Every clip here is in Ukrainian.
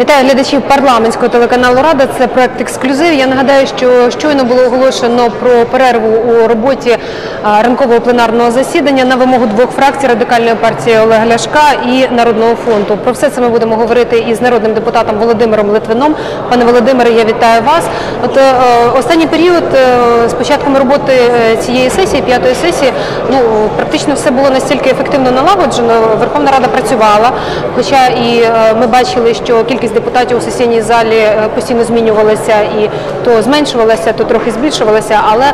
Вітаю глядачів парламентського телеканалу Рада. Це проект ексклюзив. Я нагадаю, що щойно було оголошено про перерву у роботі ранкового пленарного засідання на вимогу двох фракцій радикальної партії Олега Ляшка і Народного фронту. Про все це ми будемо говорити із народним депутатом Володимиром Литвином. Пане Володимире, я вітаю вас. От е, останній період е, з початком роботи е, цієї сесії, п'ятої сесії, ну практично все було настільки ефективно налагоджено. Верховна Рада працювала, хоча і ми бачили, що кількість депутатів у сесійній залі постійно змінювалася і то зменшувалася, то трохи збільшувалася, але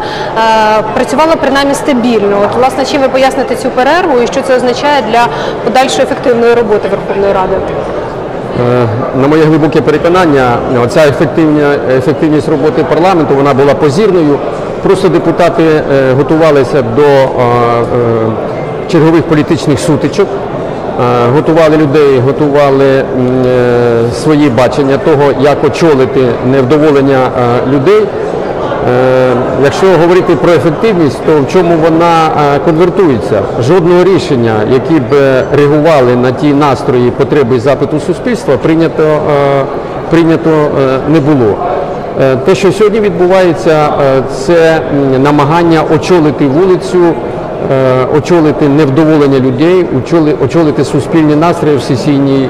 працювала принаймні стабільно. От власне, чим ви поясните цю перерву і що це означає для подальшої ефективної роботи Верховної Ради? Е, На моє глибоке переконання, ця ефективність роботи парламенту вона була позірною. Просто депутати е, готувалися до е, чергових політичних сутичок, готували людей, готували свої бачення того, як очолити невдоволення людей. Е, Якщо говорити про ефективність, то в чому вона е, конвертується? Жодного рішення, які б реагували на ті настрої, потреби і запиту суспільства, прийнято, е, прийнято не було. Те, що сьогодні відбувається, це намагання очолити вулицю, очолити невдоволення людей, очоли- очолити суспільні настрої в сесійній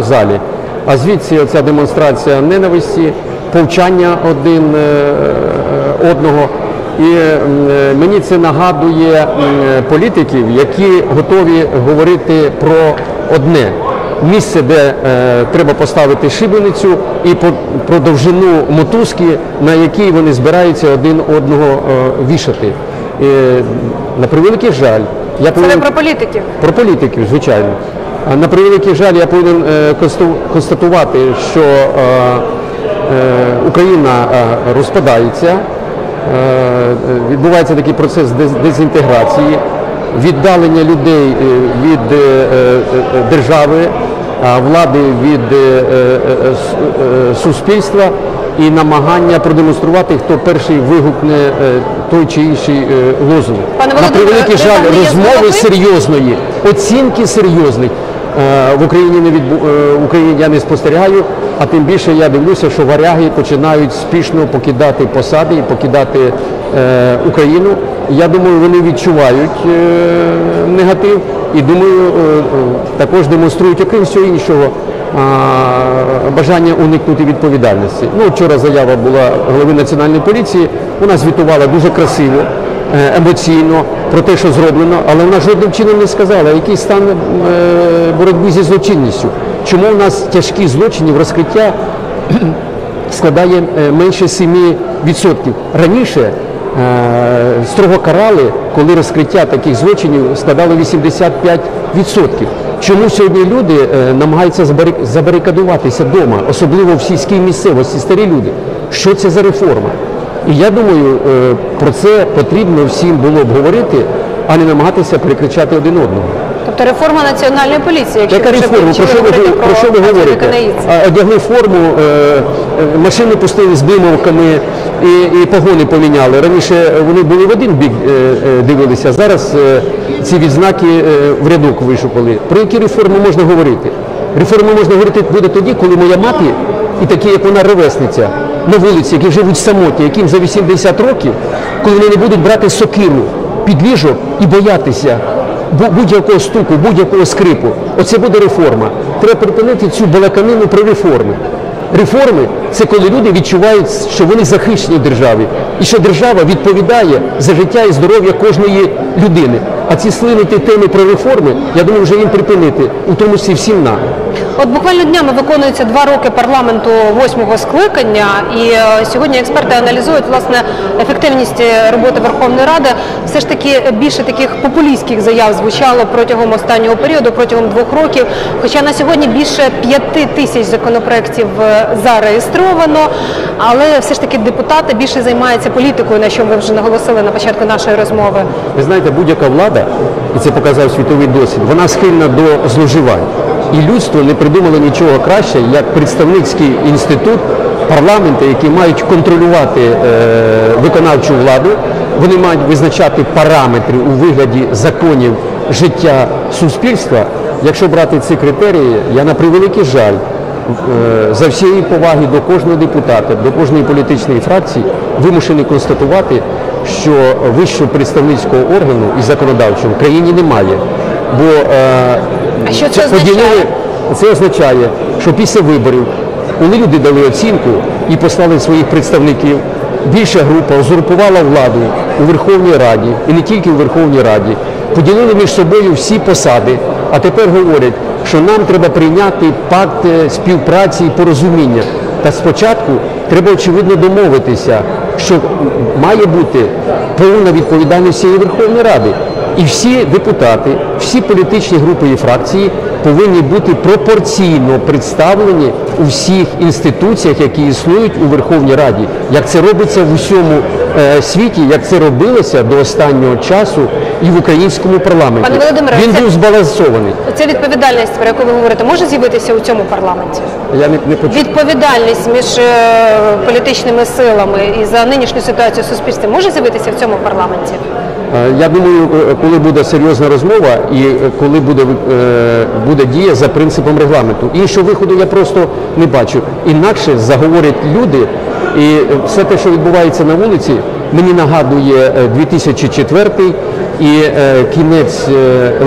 залі. А звідси оця демонстрація ненависті, повчання один е, е, одного. І е, мені це нагадує політиків, які готові говорити про одне місце, де треба поставити шибеницю, і по, про довжину мотузки, на якій вони збираються один одного вішати. І, на превеликий жаль, я Це не про політиків. Про політиків, звичайно. На превеликий жаль, я повинен констатувати, що Україна е, розпадається, е, е, відбувається такий процес дезінтеграції, віддалення людей е, від е, е, е, держави, влади від е, е, е, е, суспільства і намагання продемонструвати, хто перший вигукне е, той чи інший е, лозунг. На превеликий жаль, розмови серйозної, оцінки серйозних. е, в Україні не відбу... е, в Україні я не спостерігаю, а тим більше я дивлюся, що варяги починають спішно покидати посади і покидати е, Україну. Я думаю, вони відчувають е, негатив і думаю, е, е, також демонструють, окрім всього іншого, а, бажання уникнути відповідальності. Ну, вчора заява була голови національної поліції. Вона звітувала дуже красиво, е, емоційно про те, що зроблено, але вона жодним чином не сказала, який стан е, боротьби зі злочинністю. Чому у нас тяжкі злочини в розкриття складає е, менше 7%. Раніше е, строго карали, коли розкриття таких злочинів складало 85%. Чому сьогодні люди е, намагаються забарикадуватися вдома, особливо в сільській місцевості, старі люди? Що це за реформа? І я думаю, е, про це потрібно всім було б говорити, а не намагатися перекричати один одного. Тобто реформа національної поліції, якщо Яка реформа? Про що ви, говорити про що ви говорите? Одягли форму, е, е, машини пустили з блимовками і, і погони поміняли. Раніше вони були в один бік дивилися, зараз ці відзнаки в рядок вишукали. Про які реформи можна говорити? Реформи можна говорити буде тоді, коли моя мати і такі, як вона ровесниця, на вулиці, які живуть самотні, яким за 80 років, коли вони не будуть брати сокиру під ліжок і боятися будь-якого стуку, будь-якого скрипу. Оце буде реформа. Треба припинити цю балаканину про реформи. Реформи це коли люди відчувають, що вони захищені в державі, і що держава відповідає за життя і здоров'я кожної людини. А ці слинуті теми про реформи, я думаю, вже їм припинити, у тому числі всім нам. От буквально днями виконується два роки парламенту восьмого скликання, і е, сьогодні експерти аналізують власне ефективність е, роботи Верховної Ради. Все ж таки більше таких популістських заяв звучало протягом останнього періоду, протягом двох років. Хоча на сьогодні більше п'яти тисяч законопроєктів е, зареєстровано, але все ж таки депутати більше займаються політикою, на що ми вже наголосили на початку нашої розмови. Ви знаєте, будь-яка влада, і це показав світовий досвід, вона схильна до зловживань. І людство не придумало нічого краще, як представницький інститут, парламенти, які мають контролювати е, виконавчу владу, вони мають визначати параметри у вигляді законів життя суспільства. Якщо брати ці критерії, я на превеликий жаль е, за всієї поваги до кожного депутата, до кожної політичної фракції вимушений констатувати, що вищого представницького органу і законодавчого в країні немає. Бо е, А що це поділили- означає? це означає, що після виборів, коли люди дали оцінку і послали своїх представників, більша група узурпувала владу у Верховній Раді і не тільки у Верховній Раді, поділили між собою всі посади, а тепер говорять, що нам треба прийняти пакт е, співпраці і порозуміння. Та спочатку треба очевидно домовитися, що має бути повна відповідальність цієї Верховної Ради. І всі депутати, всі політичні групи і фракції повинні бути пропорційно представлені у всіх інституціях, які існують у Верховній Раді, як це робиться в усьому е, світі, як це робилося до останнього часу і в українському парламенті. Пане Володимире, Він це- був збалансований. Ця відповідальність, про яку ви говорите, може з'явитися у цьому парламенті? Я не, не почув. Відповідальність між е, політичними силами і за нинішню ситуацію в суспільстві може з'явитися в цьому парламенті? Е, Я думаю, е, коли буде серйозна розмова і е, коли буде, буде дія за принципом регламенту. Іншого виходу я просто не бачу. Інакше заговорять люди, і все те, що відбувається на вулиці, мені нагадує е, 2004 і кінець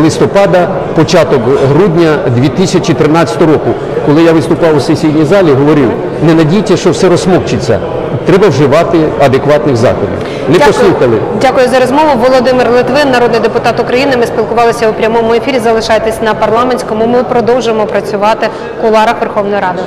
листопада, початок грудня 2013 року. Коли я виступав у сесійній залі, говорив, не надійте, що все розсмокчиться. Треба вживати адекватних заходів. Не послухали. Дякую за розмову. Володимир Литвин, народний депутат України. Ми спілкувалися у прямому ефірі. Залишайтесь на парламентському. Ми продовжуємо працювати в куларах Верховної Ради.